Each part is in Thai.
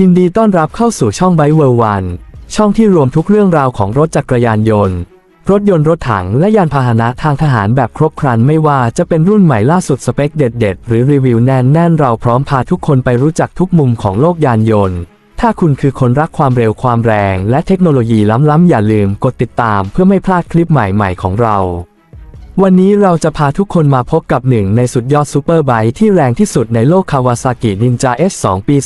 ยินดีต้อนรับเข้าสู่ช่องไบเวอร์วันช่องที่รวมทุกเรื่องราวของรถจักรยานยนต์ รถยนต์รถถังและยานพาหนะทางทหารแบบครบครันไม่ว่าจะเป็นรุ่นใหม่ล่าสุดสเปคเด็ดๆ หรือรีวิวแน่นแน่นเราพร้อมพาทุกคนไปรู้จักทุกมุมของโลกยานยนต์ ถ้าคุณคือคนรักความเร็วความแรง และเทคโนโลยีล้ำๆอย่าลืมกดติดตามเพื่อไม่พลาดคลิปใหม่ๆของเรา วันนี้เราจะพาทุกคนมาพบกับหนึ่งในสุดยอดซูเปอร์ไบค์ที่แรงที่สุดในโลกคาวาซากินินจา S2 ปี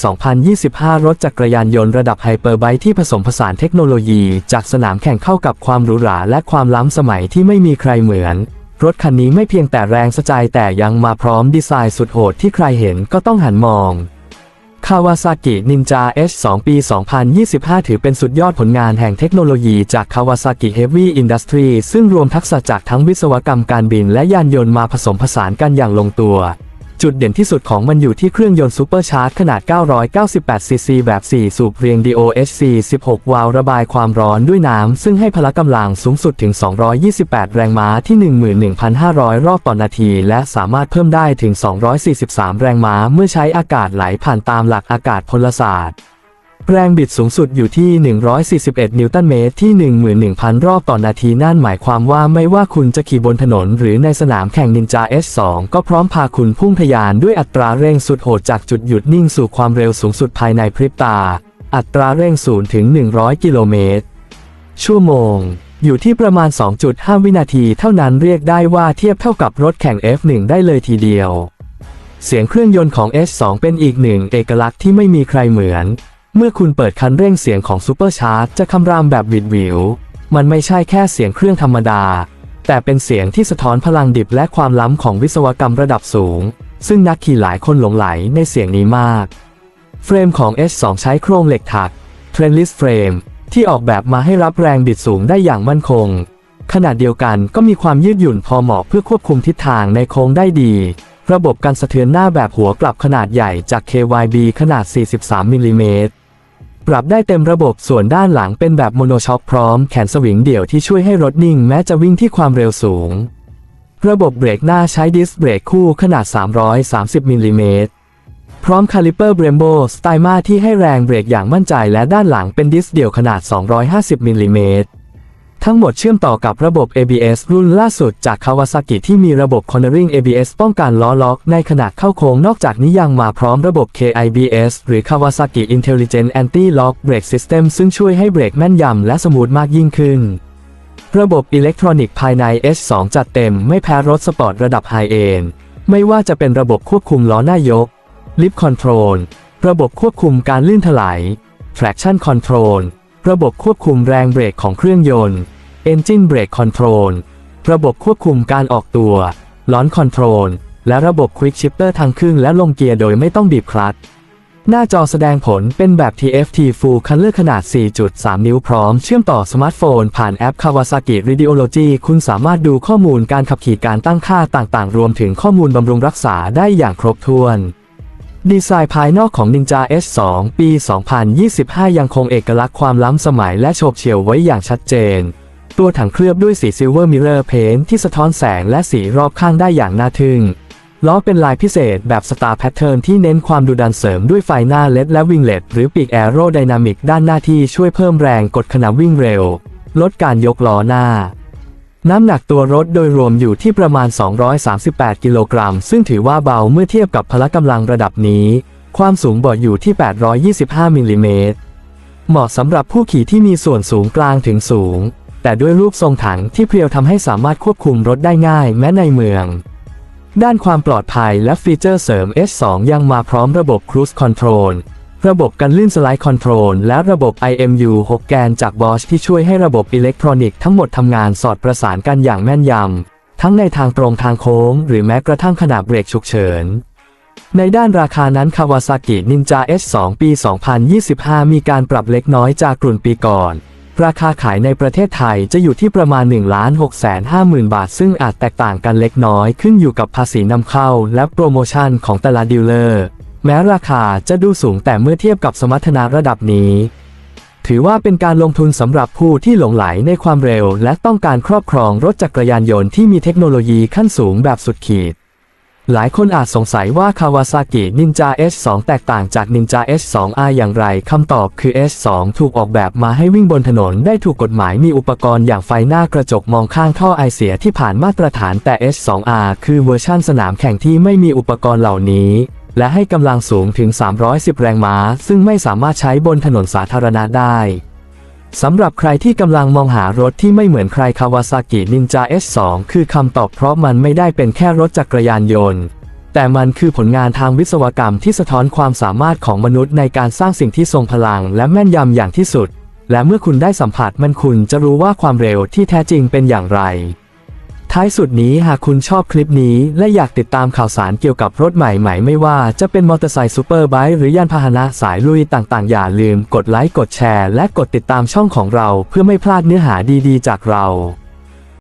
2025 รถจักรยานยนต์ระดับไฮเปอร์ไบค์ที่ผสมผสานเทคโนโลยี จากสนามแข่งเข้ากับความหรูหราและความล้ำสมัยที่ไม่มีใครเหมือน รถคันนี้ไม่เพียงแต่แรงสะใจแต่ยังมาพร้อมดีไซน์สุดโหดที่ใครเห็นก็ต้องหันมอง คาวาซากินินจา H2 ปี 2025 ถือเป็นสุดยอดผลงานแห่งเทคโนโลยีจากคาวาซากิเฮฟวี่อินดัสทรีซึ่งรวมทักษะจากทั้งวิศวกรรมการบินและยานยนต์มาผสมผสานกันอย่างลงตัว จุดเด่นที่สุดของมันอยู่ที่เครื่องยนต์ซูเปอร์ชาร์จขนาด 998 ซีซีแบบ 4 สูบเรียง DOHC 16 วาล์วระบายความร้อนด้วยน้ำ ซึ่งให้พละกำลังสูงสุดถึง 228 แรงม้าที่ 11,500 รอบต่อนาที และสามารถเพิ่มได้ถึง 243 แรงม้าเมื่อใช้อากาศไหลผ่านตามหลักอากาศพลศาสตร์ แรงบิดสูงสุดอยู่ที่ 141 นิวตันเมตรที่ 11,000 รอบต่อนาทีนั่นหมายความว่าไม่ว่าคุณจะขี่บนถนนหรือในสนามแข่งนินจา S2 ก็พร้อมพาคุณพุ่งทะยานด้วยอัตราเร่งสุดโหดจากจุดหยุดนิ่งสู่ความเร็วสูงสุดภายในพริบตา อัตราเร่ง0ถึง 100 กิโลเมตร ชั่วโมง อยู่ที่ประมาณ 2.5 วินาทีเท่านั้นเรียกได้ว่าเทียบเท่ากับรถแข่ง F1 ได้เลยทีเดียว เสียงเครื่องยนต์ของ S2 เป็นอีกหนึ่งเอกลักษณ์ที่ไม่มีใครเหมือน เมื่อคุณเปิดคันเร่งเสียงของซูเปอร์ชาร์จจะคำรามแบบวิดวิว มันไม่ใช่แค่เสียงเครื่องธรรมดา แต่เป็นเสียงที่สะท้อนพลังดิบและความล้ำของวิศวกรรมระดับสูง ซึ่งนักขี่หลายคนหลงไหลในเสียงนี้มาก เฟรมของ S2 ใช้โครงเหล็กถัก t r e n l i s Frame ที่ออกแบบมาให้รับแรงบิดสูงได้อย่างมั่นคงขณะเดียวกันก็มีความยืดหยุ่นพอเหมาะเพื่อควบคุมทิศทางในโค้งได้ดี ระบบการสะเทือนหน้าแบบหัวกลับขนาดใหญ่จาก KYB ขนาด 43มิลลิเมตร ปรับได้เต็มระบบส่วนด้านหลังเป็นแบบโมโนช็อคพร้อมแขนสวิงเดี่ยวที่ช่วยให้รถนิ่งแม้จะวิ่งที่ความเร็วสูง ระบบเบรกหน้าใช้ดิสเบรกคู่ขนาด 330มิลลิเมตรพร้อมคาลิเปอร์เบรมโบสไตมาที่ให้แรงเบรกอย่างมั่นใจและด้านหลังเป็นดิสเดี่ยวขนาด 250มิลลิเมตร ทั้งหมดเชื่อมต่อกับระบบ ABS รุ่นล่าสุดจาก Kawasaki ที่มีระบบ Cornering ABS ป้องกันล้อล็อกในขณะเข้าโค้งนอกจากนี้ยังมาพร้อมระบบ KIBS หรือ Kawasaki Intelligent Anti-Lock Brake System ซึ่งช่วยให้เบรกแม่นยำและสมูทมากยิ่งขึ้น ระบบอิเล็กทรอนิกส์ภายใน S2 จัดเต็มไม่แพ้รถสปอร์ตระดับไฮเอนไม่ว่าจะเป็นระบบควบคุมล้อหน้ายก Lift Control ระบบควบคุมการลื่นถลาย Traction Control ระบบควบคุมแรงเบรกของเครื่องยนต์ Engine Brake Control ระบบควบคุมการออกตัว Launch Control และระบบ Quick Shifter ทางขึ้นและลงเกียร์โดยไม่ต้องบีบคลัตช์หน้าจอแสดงผลเป็นแบบ TFT Full Color ขนาด 4.3 นิ้วพร้อม เชื่อมต่อสมาร์ทโฟน ผ่านแอป Kawasaki Radiology คุณสามารถดูข้อมูลการขับขี่การตั้งค่าต่างๆ รวมถึงข้อมูลบำรุงรักษาได้อย่างครบถ้วน ดีไซน์ภายนอกของ Ninja S2 ปี 2025 ยังคงเอกลักษณ์ความล้ำสมัยและโฉบเฉี่ยวไว้อย่างชัดเจน ตัวถังเคลือบด้วยสีซิลเวอร์มิเรอร์เพนที่สะท้อนแสงและสีรอบข้างได้อย่างน่าทึ่ง ล้อเป็นลายพิเศษแบบสตาร์แพทเทิร์นที่เน้นความดุดันเสริมด้วยไฟหน้าเลดและวิงเลดหรือปีกแอโรไดนามิกด้านหน้าที่ช่วยเพิ่มแรงกดขณะวิ่งเร็ว ลดการยกล้อหน้า น้ำหนักตัวรถโดยรวมอยู่ที่ประมาณ 238 กิโลกรัม ซึ่งถือว่าเบาเมื่อเทียบกับพละกำลังระดับนี้ ความสูงบาะอยู่ที่ 825 มิลลิเมตร เหมาะสำหรับผู้ขี่ที่มีส่วนสูงกลางถึงสูง แต่ด้วยรูปทรงถังที่เพรียวทำให้สามารถควบคุมรถได้ง่ายแม้ในเมือง ด้านความปลอดภัยและฟีเจอร์เสริม S2 ยังมาพร้อมระบบ Cruise Control ระบบกันลื่นสไลด์คอนโทรลและระบบ IMU 6 แกนจาก Bosch ที่ช่วยให้ระบบอิเล็กทรอนิกส์ทั้งหมดทำงานสอดประสานกันอย่างแม่นยำ ทั้งในทางตรงทางโค้ง หรือแม้กระทั่งขณะเบรกฉุกเฉิน ในด้านราคานั้น Kawasaki Ninja S2 ปี 2025 มีการปรับเล็กน้อยจากกลุ่นปีก่อน ราคาขายในประเทศไทยจะอยู่ที่ประมาณ 1 6 5 0 0 0 0 บาท ซึ่งอาจแตกต่างกันเล็กน้อยขึ้นอยู่กับภาษีนำเข้าและโปรโมชั่นของแต่ละดีลเลอร์ แม้ราคาจะดูสูงแต่เมื่อเทียบกับสมรรถนะระดับนี้ ถือว่าเป็นการลงทุนสำหรับผู้ที่หลงไหลในความเร็ว และต้องการครอบครองรถจักรยานยนต์ที่มีเทคโนโลยีขั้นสูงแบบสุดขีด หลายคนอาจสงสัยว่า Kawasaki Ninja S2 แตกต่างจาก Ninja S2R อย่างไรคำตอบคือ S2 ถูกออกแบบมาให้วิ่งบนถนนได้ถูกกฎหมายมีอุปกรณ์อย่างไฟหน้ากระจกมองข้างท่อไอเสียที่ผ่านมาตรฐานแต่ S2R คือเวอร์ชั่นสนามแข่งที่ไม่มีอุปกรณ์เหล่านี้ และให้กำลังสูงถึง 310 แรงม้า ซึ่งไม่สามารถใช้บนถนนสาธารณะได้สำหรับใครที่กำลังมองหารถที่ไม่เหมือนใคร Kawasaki Ninja S2 คือคำตอบเพราะมันไม่ได้เป็นแค่รถจักรยานยนต์ แต่มันคือผลงานทางวิศวกรรมที่สะท้อนความสามารถของมนุษย์ในการสร้างสิ่งที่ทรงพลังและแม่นยำอย่างที่สุด และเมื่อคุณได้สัมผัสมันคุณจะรู้ว่าความเร็วที่แท้จริงเป็นอย่างไร ท้ายสุดนี้หากคุณชอบคลิปนี้และอยากติดตามข่าวสารเกี่ยวกับรถใหม่ๆ ไม่ว่าจะเป็นมอเตอร์ไซค์ซูเปอร์ไบค์หรือยานพาหนะสายลุยต่างๆ อย่าลืมกดไลค์กดแชร์ และกดติดตามช่องของเราเพื่อไม่พลาดเนื้อหาดีๆ จากเรา